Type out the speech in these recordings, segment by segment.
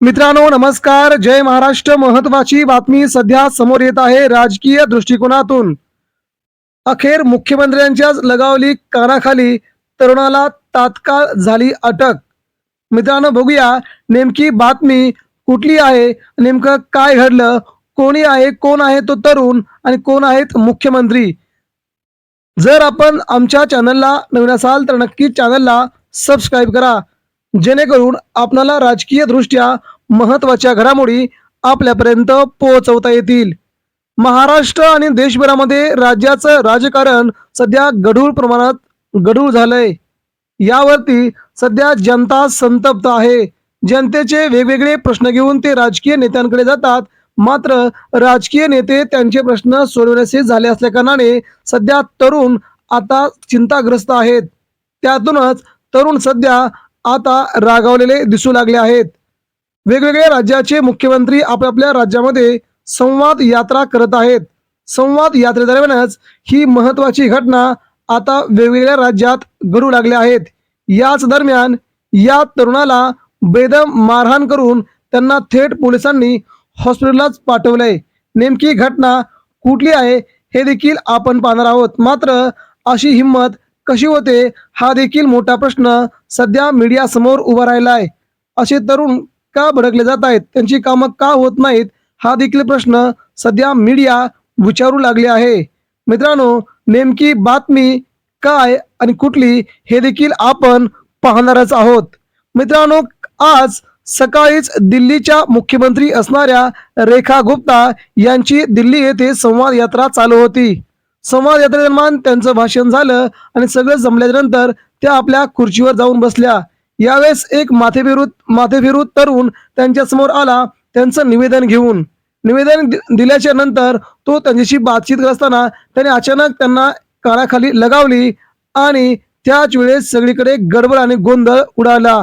मित्रांनो नमस्कार. जय महाराष्ट्र. महत्वाची बातमी सध्या समोर येत आहे राजकीय दृष्टिकोनातून. अखेर मुख्यमंत्र्यांच्याच लगावली कानाखाली तरुणाला तात्काळ झाली अटक. मित्रांनो बघूया नेमकी बातमी कुठली आहे नेमकं काय घडलं कोणी आहे कोण आहे तो तरुण आणि कोण आहेत मुख्यमंत्री? जर आपण आमच्या चॅनलला नवीन असाल तर नक्की चॅनलला सबस्क्राईब करा. जेणेकरून आपणाला राजकीय दृष्ट्या महत्त्वाच्या घडामोडी आपल्यापर्यंत पोहोचवता येतील. महाराष्ट्र आणि देशभरामध्ये राज्याचं राजकारण सध्या गढूळ प्रमाणात गढूळ झालंय. यावरती सध्या जनता संतप्त आहे. जनतेचे वेगवेगळे प्रश्न घेऊन ते राजकीय नेत्यांकडे जातात. मात्र राजकीय नेते त्यांचे प्रश्न सोडवण्याचे झाले असल्या कारणाने सध्या तरुण आता चिंताग्रस्त आहेत. त्यातूनच तरुण सध्या आता रागावलेले दिसू लागले आहेत. वेगवेगळ्या राज्याचे मुख्यमंत्री आपापल्या राज्यामध्ये संवाद यात्रा करत आहेत. संवाद यात्रेदरम्यानच ही महत्वाची घटना आता वेगवेगळ्या राज्यात घडू लागल्या आहेत. याच दरम्यान या तरुणाला बेदम मारहाण करून त्यांना थेट पोलिसांनी हॉस्पिटललाच पाठवलंय. नेमकी घटना कुठली आहे हे देखील आपण पाहणार आहोत. मात्र अशी हिंमत कशी होते हा देखील मोठा प्रश्न सध्या मीडिया समोर उभा राहिला आहे असे तरुण का भडकले जात आहेत? त्यांची कामं का होत नाहीत? हा देखील प्रश्न सध्या मीडिया विचारू लागले आहे. मित्रांनो नेमकी बातमी काय आणि कुठली हे देखील आपण पाहणारच आहोत. मित्रांनो आज सकाळीच दिल्लीच्या मुख्यमंत्री असणाऱ्या रेखा गुप्ता यांची दिल्ली येथे संवाद यात्रा चालू होती. संवाद यात्रेदरम्यान त्यांचं भाषण झालं आणि सगळं जमल्यानंतर त्या आपल्या खुर्चीवर जाऊन बसल्या. यावेळेस एक माथेफिरू माथेफिरू तरुण त्यांच्यासमोर आला त्यांचं निवेदन घेऊन. निवेदन दि- दिल्याच्या नंतर तो त्यांच्याशी बातचीत करत असताना त्याने अचानक त्यांना कानाखाली लगावली आणि त्याच वेळेस सगळीकडे गडबड आणि गोंधळ उडाला.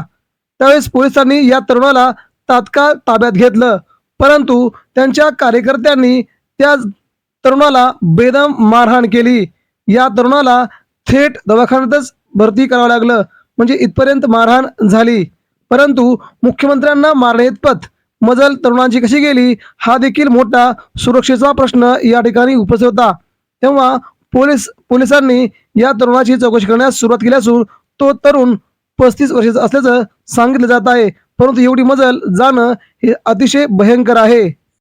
त्यावेळेस पोलिसांनी या तरुणाला तात्काळ ताब्यात घेतलं परंतु त्यांच्या कार्यकर्त्यांनी त्या तरुणाला बेदम मारहाण केली. या तरुणाला थेट दवाखान्यातच भरती करावं लागलं. म्हणजे इथपर्यंत मारहाण झाली. परंतु मुख्यमंत्र्यांना मारण्याइतपत मजल तरुणांची कशी गेली हा देखील मोठा सुरक्षेचा प्रश्न या ठिकाणी उपस्थित होता. तेव्हा पोलीस पोलिसांनी या तरुणाची चौकशी करण्यास सुरुवात केली असून तो तरुण पस्तीस वर्षाचा असल्याचं सांगितलं जात आहे. परंतु एवढी मजल जाणं हे अतिशय भयंकर आहे.